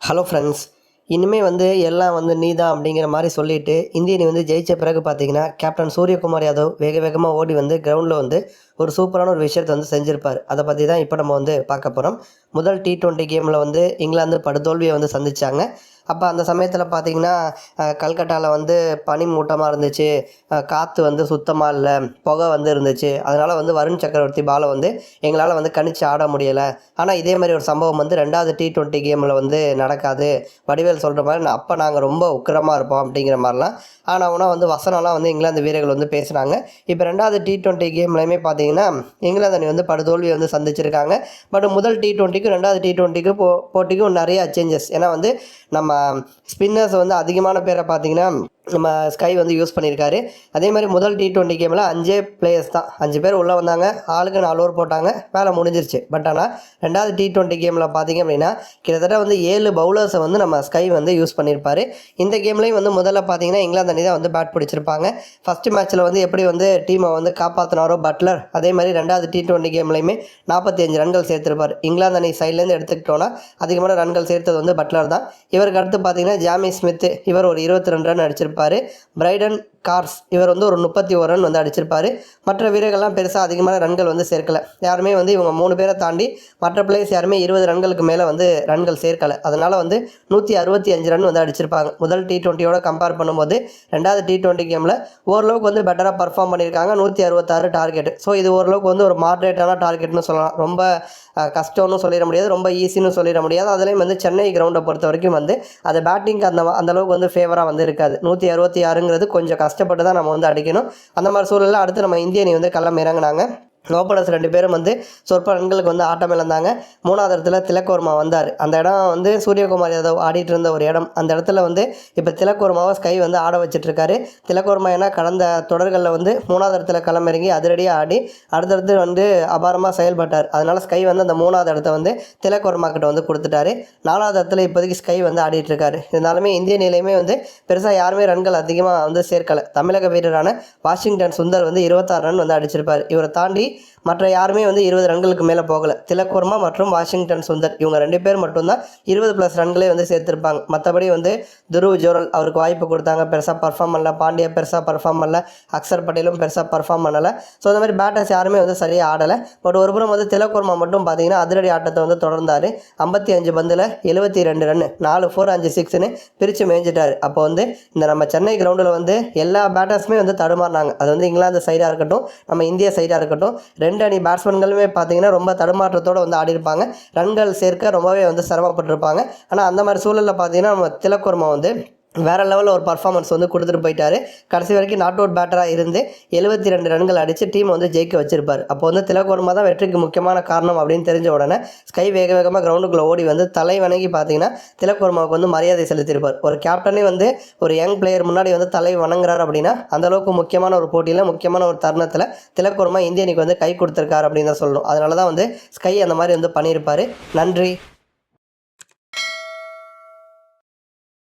Hello friends இனிமேல் வந்து எல்லாம் வந்து நீ தான் அப்படிங்கிற மாதிரி சொல்லிட்டு இந்திய அணி வந்து ஜெயித்த பிறகு பார்த்தீங்கன்னா கேப்டன் சூரியகுமார் யாதவ் வேக வேகமாக ஓடி வந்து கிரவுண்டில் வந்து ஒரு சூப்பரான ஒரு விஷயத்தை வந்து செஞ்சுருப்பார். அதை பற்றி தான் இப்போ நம்ம வந்து பார்க்க போகிறோம் முதல் டி டுவெண்ட்டி கேமில் வந்து இங்கிலாந்து படுதோல்வியை வந்து சந்திச்சாங்க. அப்போ அந்த சமயத்தில் பார்த்தீங்கன்னா கல்கட்டாவில் வந்து பனி மூட்டமாக இருந்துச்சு. காற்று வந்து சுத்தமாக இல்லை. புகை வந்து இருந்துச்சு. அதனால் வந்து வருண் சக்கரவர்த்தி பாலை வந்து எங்களால் வந்து கணிச்சு ஆட முடியலை. ஆனால் இதே மாதிரி ஒரு சம்பவம் வந்து ரெண்டாவது டி டுவெண்ட்டி கேமில் வந்து நடக்காது. வடிவேல் சொல்கிற மாதிரி அப்போ நாங்கள் ரொம்ப உக்கிரமாக இருப்போம் அப்படிங்கிற மாதிரிலாம். ஆனால் உனா வந்து வசனம்லாம் வந்து இங்கிலாந்து வீரர்கள் வந்து பேசுகிறாங்க இப்போ ரெண்டாவது டி ட்வெண்ட்டி கேம்லையுமே பார்த்தீங்கன்னா இங்கிலாந்து அணி வந்து படுதோல்வியை வந்து சந்திச்சிருக்காங்க. பட் முதல் டி டுவெண்ட்டிக்கும் ரெண்டாவது டி டுவெண்ட்டிக்கு போ போட்டிக்கும் நிறையா சேஞ்சஸ் ஏன்னா வந்து நம்ம ஸ்பின்னர்ஸ் வந்து அதிகமான பேரை பார்த்தீங்கன்னா நம்ம ஸ்கை வந்து யூஸ் பண்ணியிருக்காரு அதே மாதிரி முதல் டி டுவெண்ட்டி கேமில் அஞ்சே பிளேயர்ஸ் தான். அஞ்சு பேர் உள்ளே வந்தாங்க. ஆளுக்கு நாலு ஓவர் போட்டாங்க. வேலை முடிஞ்சிருச்சு. பட் ஆனால் ரெண்டாவது டி டுவெண்ட்டி கேமில் பார்த்தீங்க அப்படின்னா கிட்டத்தட்ட வந்து ஏழு பவுலர்ஸை வந்து நம்ம ஸ்கை வந்து யூஸ் பண்ணியிருப்பார் இந்த கேம்லேயும் வந்து முதல்ல பார்த்தீங்கன்னா இங்கிலாந்து அணி தான் வந்து பேட் பிடிச்சிருப்பாங்க. ஃபஸ்ட்டு மேட்ச்சில் வந்து எப்படி வந்து டீமை வந்து காப்பாற்றினாரோ பட்லர் அதே மாதிரி ரெண்டாவது டி டுவெண்ட்டி கேம்லையுமே நாற்பத்தி அஞ்சு ரன்கள் சேர்த்துருப்பார். இங்கிலாந்து அணி சைட்லேருந்து எடுத்துக்கிட்டோன்னா அதிகமான ரன்கள் சேர்த்தது வந்து பட்லர் தான். இவருக்கு அடுத்து பார்த்தீங்கன்னா ஜாமி ஸ்மித் இவர் ஒரு இருபத்தி ரெண்டு ரன் அடிச்சிருப்பார். பிரைடன் கார்ஸ் இவர் வந்து ஒரு முப்பத்தி ஒரு ரன் வந்து அடிச்சிருப்பார். மற்ற வீரர்கள்லாம் பெருசாக அதிகமான ரன்கள் வந்து சேர்க்கல. யாருமே வந்து இவங்க மூணு பேரை தாண்டி மற்ற பிளேயர்ஸ் யாருமே இருபது ரன்களுக்கு மேலே வந்து ரன்கள் சேர்க்கலை. அதனால் வந்து நூற்றி அறுபத்தி அஞ்சு ரன் வந்து அடிச்சிருப்பாங்க. முதல் டி ட்வெண்ட்டியோட கம்பேர் பண்ணும்போது ரெண்டாவது டி ட்வெண்ட்டி கேமில் ஓரளவுக்கு வந்து பெட்டராக பர்ஃபார்ம் பண்ணியிருக்காங்க. நூற்றி அறுபத்தாறு டார்கெட் ஸோ இது ஓரளவுக்கு வந்து ஒரு மாட்ரேட்டான டார்கெட்னு சொல்லலாம். ரொம்ப கஷ்டம்னு சொல்லிட முடியாது. ரொம்ப ஈஸின்னு சொல்லிட முடியாது. அதுலேயும் வந்து சென்னை கிரவுண்டை பொறுத்த வரைக்கும் வந்து அது பேட்டிங்க்கு அந்த அந்த அளவுக்கு வந்து ஃபேவராக வந்து இருக்காது. நூற்றி அறுபத்தி ஆறுங்கிறது கொஞ்சம் கஷ்டப்பட்டு தான் நம்ம வந்து அடிக்கணும். அந்த மாதிரி சூழலில் அடுத்து நம்ம இந்திய அணி வந்து களம் இறங்கினாங்க. ஓப்பனர்ஸ் ரெண்டு பேரும் வந்து சொற்ப ரன்களுக்கு வந்து ஆட்டம் இழந்தாங்க. மூணாவது இடத்துல திலக்கோர்மா வந்தார். அந்த இடம் வந்து சூரியகுமார் யாதவ் ஆடிட்டு இருந்த ஒரு இடம். அந்த இடத்துல வந்து இப்போ திலக்கோர்மாவை ஸ்கை வந்து ஆட வச்சுட்ருக்காரு. திலக்கோர்மா ஏன்னா கடந்த தொடர்களில் வந்து மூணாவது இடத்துல களமிறங்கி அதிரடியாக ஆடி அடுத்தடுத்து வந்து அபாரமாக செயல்பட்டார். அதனால் ஸ்கை வந்து அந்த மூணாவது இடத்த வந்து திலக்கோர்மா கிட்ட வந்து கொடுத்துட்டாரு. நாலாவது இடத்துல இப்போதைக்கு ஸ்கை வந்து ஆடிட்டுருக்காரு இருந்தாலுமே இந்திய நிலையுமே வந்து பெருசாக யாருமே ரன்கள் அதிகமாக வந்து சேர்க்கலை. தமிழக வீரரான வாஷிங்டன் சுந்தர் வந்து இருபத்தாறு ரன் வந்து அடிச்சிருப்பார். இவரை தாண்டி மற்ற யாருமே வந்து இருபது ரன்களுக்கு மேலே போகலை. திலக்குர்மா மற்றும் வாஷிங்டன் சுந்தர் இவங்க ரெண்டு பேர் மட்டும்தான் இருபது ப்ளஸ் ரன்களே வந்து சேர்த்துருப்பாங்க. மற்றபடி வந்து துருவ் ஜோரல் அவருக்கு வாய்ப்பு கொடுத்தாங்க. பெருசாக பர்ஃபார்ம் பண்ணல. பாண்டியா பெருசாக பர்ஃபார்ம் பண்ணல. அக்சர் பட்டேலும் பெருசாக பர்ஃபார்ம் பண்ணலை. ஸோ இந்த மாதிரி பேட்டர்ஸ் யாருமே வந்து சரியாக ஆடலை. பட் ஒரு புறம் வந்து திலக்குர்மா மட்டும் பார்த்தீங்கன்னா அதிரடி ஆட்டத்தை வந்து தொடர்ந்தார். ஐம்பத்தி அஞ்சு பந்தில் எழுபத்தி ரெண்டு ரன் நாலு ஃபோர் அஞ்சு சிக்ஸ்னு பிரித்து மேய்ஞ்சிட்டார். அப்போ வந்து இந்த நம்ம சென்னை கிரவுண்டில் வந்து எல்லா பேட்டர்ஸுமே வந்து தடுமாறினாங்க. அது வந்து இங்கிலாந்து சைடாக இருக்கட்டும் நம்ம இந்தியா சைடாக இருக்கட்டும் ரெண்டு அணி பேட்ஸ்மேன்களுமே பார்த்தீங்கன்னா ரொம்ப தடுமாற்றத்தோடு வந்து ஆடிருப்பாங்க ரன்கள் சேர்க்க ரொம்பவே வந்து சிரமப்பட்டிருப்பாங்க. ஆனால் அந்த மாதிரி சூழலில் பார்த்தீங்கன்னா நம்ம திலக்குர்மா வந்து வேறு லெவலில் ஒரு பர்ஃபார்மன்ஸ் வந்து கொடுத்துட்டு போயிட்டாரு. கடைசி வரைக்கும் நாட் அவுட் பேட்டராக இருந்து எழுபத்தி ரெண்டு ரன்கள் அடித்து டீம் வந்து ஜெயிக்க வச்சிருப்பார். அப்போ வந்து திலகோர்மா தான் வெற்றிக்கு முக்கியமான காரணம் அப்படின்னு தெரிஞ்ச உடனே ஸ்கை வேக வேகமாக கிரவுண்டுக்குள்ளே ஓடி வந்து தலை வணங்கி பார்த்தீங்கன்னா திலகோர்மாவுக்கு வந்து மரியாதை செலுத்தியிருப்பார். ஒரு கேப்டனே வந்து ஒரு யங் பிளேயர் முன்னாடி வந்து தலை வணங்குறாரு அப்படின்னா அந்தளவுக்கு முக்கியமான ஒரு போட்டியில் முக்கியமான ஒரு தருணத்தில் திலகோர்மா இந்திய அணிக்கு வந்து கை கொடுத்துருக்காரு அப்படின்னு தான் சொல்லணும். அதனால தான் வந்து ஸ்கை அந்த மாதிரி வந்து பண்ணியிருப்பார். நன்றி.